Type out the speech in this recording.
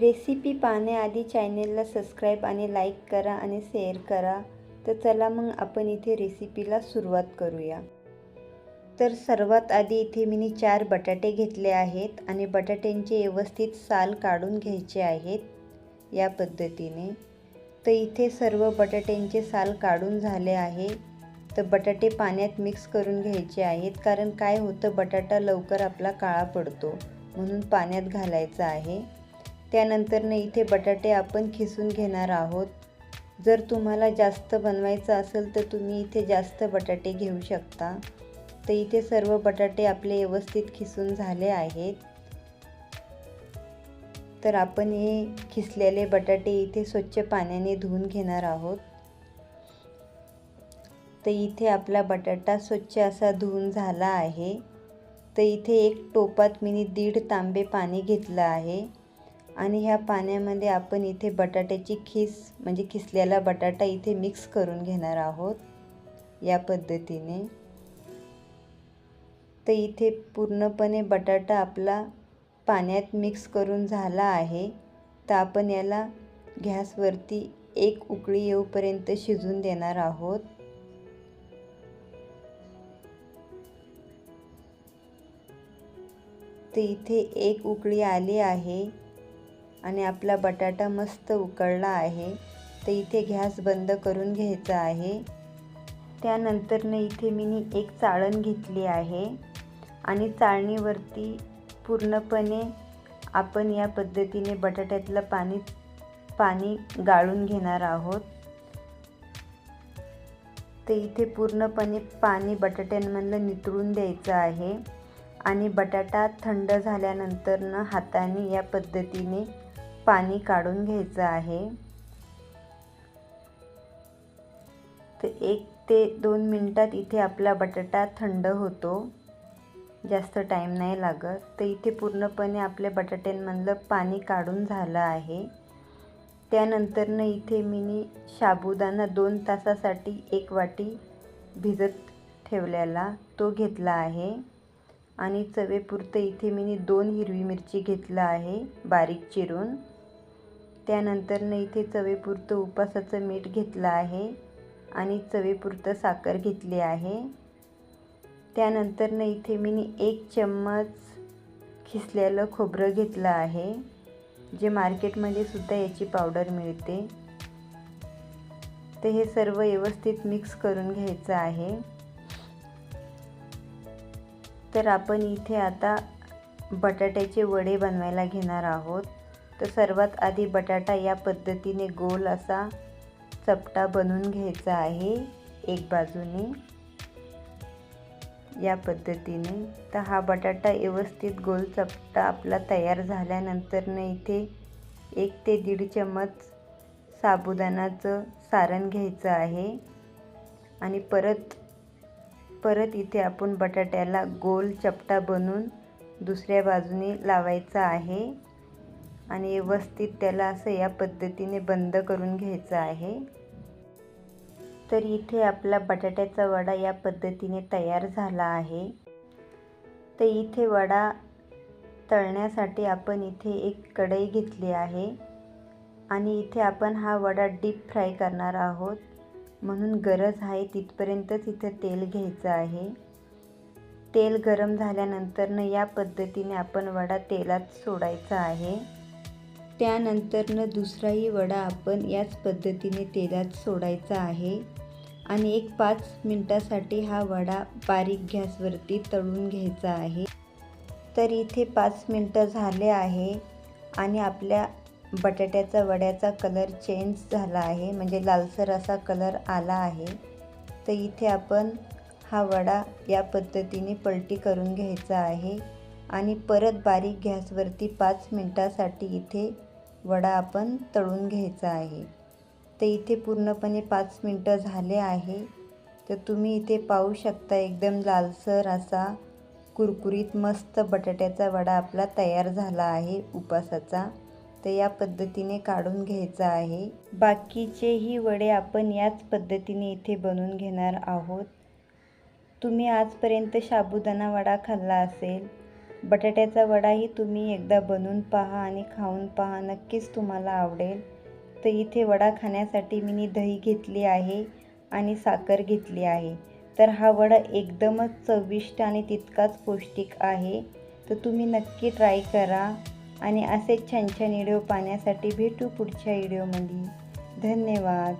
Recipe पाहण्याआधी चॅनेलला subscribe आणि लाईक करा आणि शेअर करा. तर चला मग आपण इथे रेसिपीला सुरुवात करूया. तर सर्वात आधी इथे मी चार बटाटे घेतले आहेत आणि बटाट्यांचे व्यवस्थित साल काढून घ्यायचे आहेत या पद्धतीने. तर इथे सर्व बटाट्यांचे साल काढून झाले आहे. तर बटाटे पाण्यात मिक्स करून घ्यायचे आहेत कारण काय होतं बटाटा लवकर आपला काळा पडतो म्हणून पाण्यात घालायचा आहे. त्यानंतरनं इथे बटाटे आपण खिसून घेणार आहोत. जर तुम्हाला जास्त बनवायचं असेल तर तुम्ही इथे जास्त बटाटे घेऊ शकता. तर इथे सर्व बटाटे आपले व्यवस्थित खिसून झाले आहेत. तर आपण हे खिसलेले बटाटे इथे स्वच्छ पाण्याने धुवून घेणार आहोत. तर इथे आपला बटाटा स्वच्छ असा धुवून झाला आहे. तर इथे एक टोपात मी दीड तांबे पाणी घेतलं आहे. आणि ह्या पाण्यामध्ये आपण इथे बटाट्याची खीस म्हणजे खिसलेला बटाटा इथे मिक्स करून घेणार आहोत या पद्धतीने. तर इथे पूर्णपणे बटाटा आपला पाण्यात मिक्स करून झाला आहे. तर आपण याला गॅसवरती एक उकळी येऊपर्यंत शिजून देणार आहोत. तर इथे एक उकळी आली आहे. आणि आपला बटाटा मस्त उकळला आहे तर इथे गॅस बंद करून घ्यायचा आहे. त्यानंतरनं इथे मी एक चाळण घेतली आहे आणि चाळणीवरती पूर्णपणे आपण या पद्धतीने बटाट्यातलं पाणी पाणी गाळून घेणार आहोत. तर इथे पूर्णपणे पाणी बटाट्यांमधलं नितळून द्यायचं आहे आणि बटाटा थंड झाल्यानंतरनं हाताने या पद्धतीने पाणी काढून घ्यायचं आहे. तर एक ते दोन मिनटात इथे आपला बटाटा थंड होतो. जास्त टाईम नाही लागत. तर इथे पूर्णपणे आपल्या बटाट्यांमधलं पाणी काढून झालं आहे. त्यानंतरनं इथे मी साबुदाणा दोन तासासाठी एक वाटी भिजत ठेवलेला तो घेतला आहे. आणि चवेपुरतं इथे मी दोन हिरवी मिरची घेतलं आहे बारीक चिरून. त्यानंतरनं इथे चवेपुरतं उपासाचं मीठ घेतलं आहे आणि चवेपुरतं साखर घेतली आहे. त्यानंतरनं इथे मी एक चम्मच खिसलेलं खोबरं घेतलं आहे जे मार्केटमध्ये सुद्धा याची पावडर मिळते. तर हे सर्व व्यवस्थित मिक्स करून घ्यायचं आहे. तर आपण इथे आता बटाट्याचे वडे बनवायला घेणार आहोत. तर सर्वात आधी बटाटा या पद्धतीने गोल असा चपटा बनवून घ्यायचा आहे एक बाजूने. या पद्धतीने. तर हा बटाटा व्यवस्थित गोल चपटा आपला तयार झाल्यानंतरनं इथे एक ते दीड चम्मच साबुदाणाचं सारण घ्यायचं आहे. आणि परत परत इथे आपण बटाट्याला गोल चपटा बनवून दुसऱ्या बाजूने लावायचा आहे. आणि व्यवस्थित त्याला असं या पद्धतीने बंद करून घ्यायचं आहे. तर इथे आपला बटाट्याचा वडा या पद्धतीने तयार झाला आहे. तर इथे वडा तळण्यासाठी आपण इथे एक कढई घेतली आहे. आणि इथे आपण हा वडा डीप फ्राय करणार आहोत. म्हणून गरज आहे तिथपर्यंतच इथं तेल घ्यायचं आहे. तेल गरम झाल्यानंतरनं या पद्धतीने आपण वडा तेलात सोडायचा आहे. त्यानंतरनं दुसराही वडा आपण याच पद्धतीने तेलात सोडायचा आहे. आणि एक पाच मिनटासाठी हा वडा बारीक गॅसवरती तळून घ्यायचा आहे. तर इथे पाच मिनटं झाले आहे आणि आपल्या बटाट्याचा वड्याचा कलर चेंज झाला आहे. म्हणजे लालसर असा कलर आला आहे. तर इथे आपण हा वडा या पद्धतीने पलटी करून घ्यायचा आहे. आणि परत बारीक गॅसवरती पाच मिनटासाठी इथे वडा आपण तळून घ्यायचा आहे. तर इथे पूर्णपणे पाच मिनटं झाले आहे. तर तुम्ही इथे पाहू शकता एकदम लालसर असा कुरकुरीत मस्त बटाट्याचा वडा आपला तयार झाला आहे उपासाचा. तर या पद्धतीने काढून घ्यायचा आहे. बाकीचेही वडे आपण याच पद्धतीने इथे बनवून घेणार आहोत. तुम्ही आजपर्यंत साबुदाणा वडा खाल्ला असेल बटाट्याचा वडाही तुम्ही एकदा बनवून पहा आणि खाऊन पहा नक्कीच तुम्हाला आवडेल. तर इथे वडा खाण्यासाठी मी दही घेतली आहे आणि साखर घेतली आहे. तर हा वडा एकदमच चविष्ट आणि तितकाच पौष्टिक आहे. तर तुम्ही नक्की ट्राय करा आणि असेच छान छान व्हिडिओ पाहण्यासाठी भेटू पुढच्या व्हिडिओमध्ये. धन्यवाद.